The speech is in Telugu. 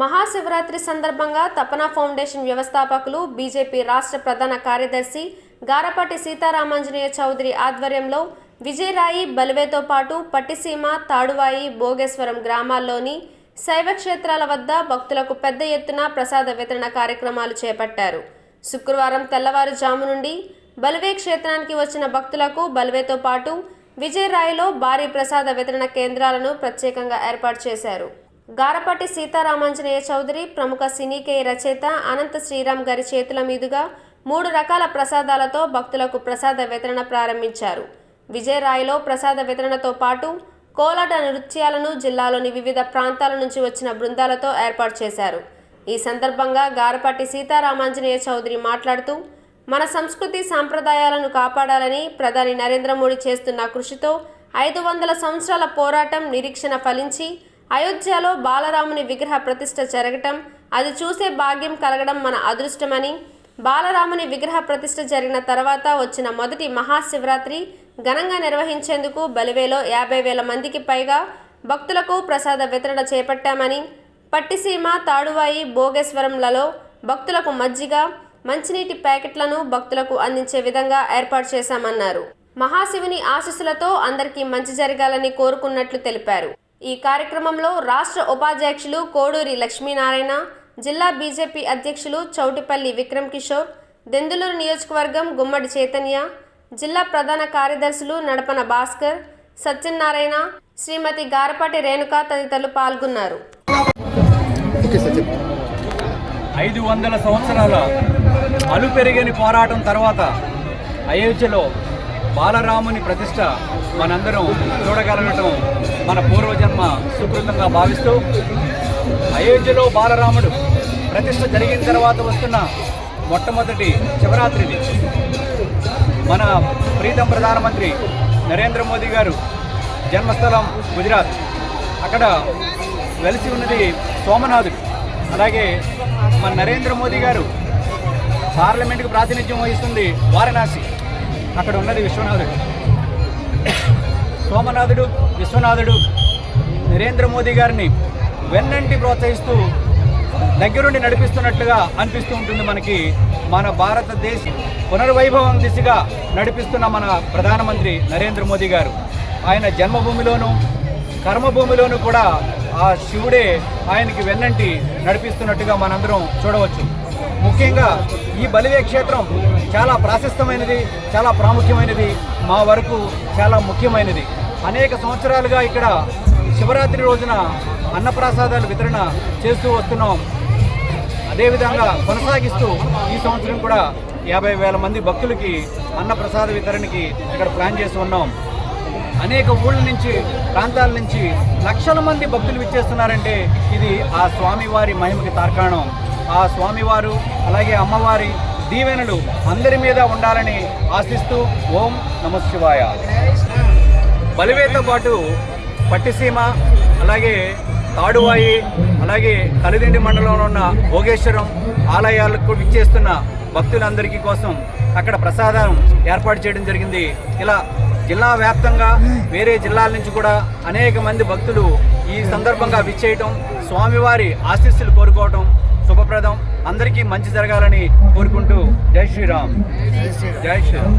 మహాశివరాత్రి సందర్భంగా తపన ఫౌండేషన్ వ్యవస్థాపకులు బీజేపీ రాష్ట్ర ప్రధాన కార్యదర్శి గారపాటి సీతారామాంజనేయ చౌదరి ఆధ్వర్యంలో విజయరాయి బలివేతో పాటు పట్టిసీమ తాడువాయి భోగేశ్వరం గ్రామాల్లోని శైవ క్షేత్రాల వద్ద భక్తులకు పెద్ద ఎత్తున ప్రసాద వితరణ కార్యక్రమాలు చేపట్టారు. శుక్రవారం తెల్లవారుజాము నుండి బలివే క్షేత్రానికి వచ్చిన భక్తులకు బలివేతో పాటు విజయరాయిలో భారీ ప్రసాద వితరణ కేంద్రాలను ప్రత్యేకంగా ఏర్పాటు చేశారు. గారపాటి సీతారామాంజనేయ చౌదరి ప్రముఖ సినీకేయ రచయిత అనంత శ్రీరామ్ గారి చేతుల మీదుగా మూడు రకాల ప్రసాదాలతో భక్తులకు ప్రసాద వితరణ ప్రారంభించారు. విజయరాయిలో ప్రసాద వితరణతో పాటు కోలాట నృత్యాలను జిల్లాలోని వివిధ ప్రాంతాల నుంచి వచ్చిన బృందాలతో ఏర్పాటు చేశారు. ఈ సందర్భంగా గారపాటి సీతారామాంజనేయ చౌదరి మాట్లాడుతూ మన సంస్కృతి సాంప్రదాయాలను కాపాడాలని ప్రధాని నరేంద్ర మోడీ చేస్తున్న కృషితో ఐదు వందల సంవత్సరాల పోరాటం నిరీక్షణ ఫలించి అయోధ్యలో బాలరాముని విగ్రహ ప్రతిష్ఠ జరగటం అది చూసే భాగ్యం కలగడం మన అదృష్టమని. బాలరాముని విగ్రహ ప్రతిష్ఠ జరిగిన తర్వాత వచ్చిన మొదటి మహాశివరాత్రి ఘనంగా నిర్వహించేందుకు బలివేలో యాభై వేల మందికి పైగా భక్తులకు ప్రసాద వితరణ చేపట్టామని. పట్టిసీమ తాడువాయి భోగేశ్వరంలలో భక్తులకు మజ్జిగ మంచినీటి ప్యాకెట్లను భక్తులకు అందించే విధంగా ఏర్పాటు చేశామన్నారు. మహాశివుని ఆశీస్సులతో అందరికీ మంచి జరగాలని కోరుకున్నట్లు తెలిపారు. ఈ కార్యక్రమంలో రాష్ట్ర ఉపాధ్యక్షులు కోడూరి లక్ష్మీనారాయణ జిల్లా బీజేపీ అధ్యక్షులు చౌటిపల్లి విక్రమ్ కిషోర్ దెందులూరు నియోజకవర్గం గుమ్మడి చైతన్య జిల్లా ప్రధాన కార్యదర్శులు నడపన భాస్కర్ సత్యనారాయణ శ్రీమతి గారపాటి రేణుక తదితరులు పాల్గొన్నారు. ఐదు వందల సంవత్సరాల అలుపెరిగని పోరాటం తర్వాత అయోధ్యలో బాలరాముని ప్రతిష్ట మనందరం చూడగలగటం మన పూర్వజన్మ సుకృతంగా భావిస్తూ అయోధ్యలో బాలరాముడు ప్రతిష్ట జరిగిన తర్వాత వస్తున్న మొట్టమొదటి శివరాత్రిది. మన ప్రీతం ప్రధానమంత్రి నరేంద్ర మోదీ గారు జన్మస్థలం గుజరాత్. అక్కడ వెలిసి ఉన్నది సోమనాథుడు. అలాగే మన నరేంద్ర మోదీ గారు పార్లమెంటుకు ప్రాతినిధ్యం వహిస్తుంది వారణాసి. అక్కడ ఉన్నది విశ్వనాథుడు. సోమనాథుడు విశ్వనాథుడు నరేంద్ర మోదీ గారిని వెన్నంటి ప్రోత్సహిస్తూ దగ్గరుండి నడిపిస్తున్నట్లుగా అనిపిస్తూ ఉంటుంది మనకి మన భారతదేశ పునర్వైభవం దిశగా నడిపిస్తున్న మన ప్రధానమంత్రి నరేంద్ర మోదీ గారు. ఆయన జన్మభూమిలోనూ కర్మభూమిలోనూ కూడా ఆ శివుడే ఆయనకి వెన్నంటి నడిపిస్తున్నట్టుగా మనందరం చూడవచ్చు. ముఖ్యంగా ఈ బలివే క్షేత్రం చాలా ప్రాశస్తమైనది చాలా ప్రాముఖ్యమైనది మా వరకు చాలా ముఖ్యమైనది. అనేక సంవత్సరాలుగా ఇక్కడ శివరాత్రి రోజున అన్నప్రసాదాలు వితరణ చేస్తూ వస్తున్నాం. అదేవిధంగా కొనసాగిస్తూ ఈ సంవత్సరం కూడా యాభై వేల మంది భక్తులకి అన్నప్రసాద వితరణకి ఇక్కడ ప్లాన్ చేసి ఉన్నాం. అనేక ఊళ్ళ నుంచి ప్రాంతాల నుంచి లక్షల మంది భక్తులు విచ్చేస్తున్నారంటే ఇది ఆ స్వామివారి మహిమకి తార్కాణం. ఆ స్వామివారు అలాగే అమ్మవారి దీవెనలు అందరి మీద ఉండాలని ఆశిస్తూ ఓం నమ శివాయ. బలివేతో పాటు పట్టిసీమ అలాగే తాడువాయి అలాగే కలిదిండి మండలంలో ఉన్న భోగేశ్వరం ఆలయాలకు విచ్చేస్తున్న భక్తులందరికీ కోసం అక్కడ ప్రసాదం ఏర్పాటు చేయడం జరిగింది. ఇలా జిల్లా వ్యాప్తంగా వేరే జిల్లాల నుంచి కూడా అనేక మంది భక్తులు ఈ సందర్భంగా విచ్చేయటం స్వామివారి ఆశీస్సులు కోరుకోవటం శుభప్రదం. అందరికీ మంచి జరగాలని కోరుకుంటూ జై శ్రీరామ్. జై శ్రీరామ్.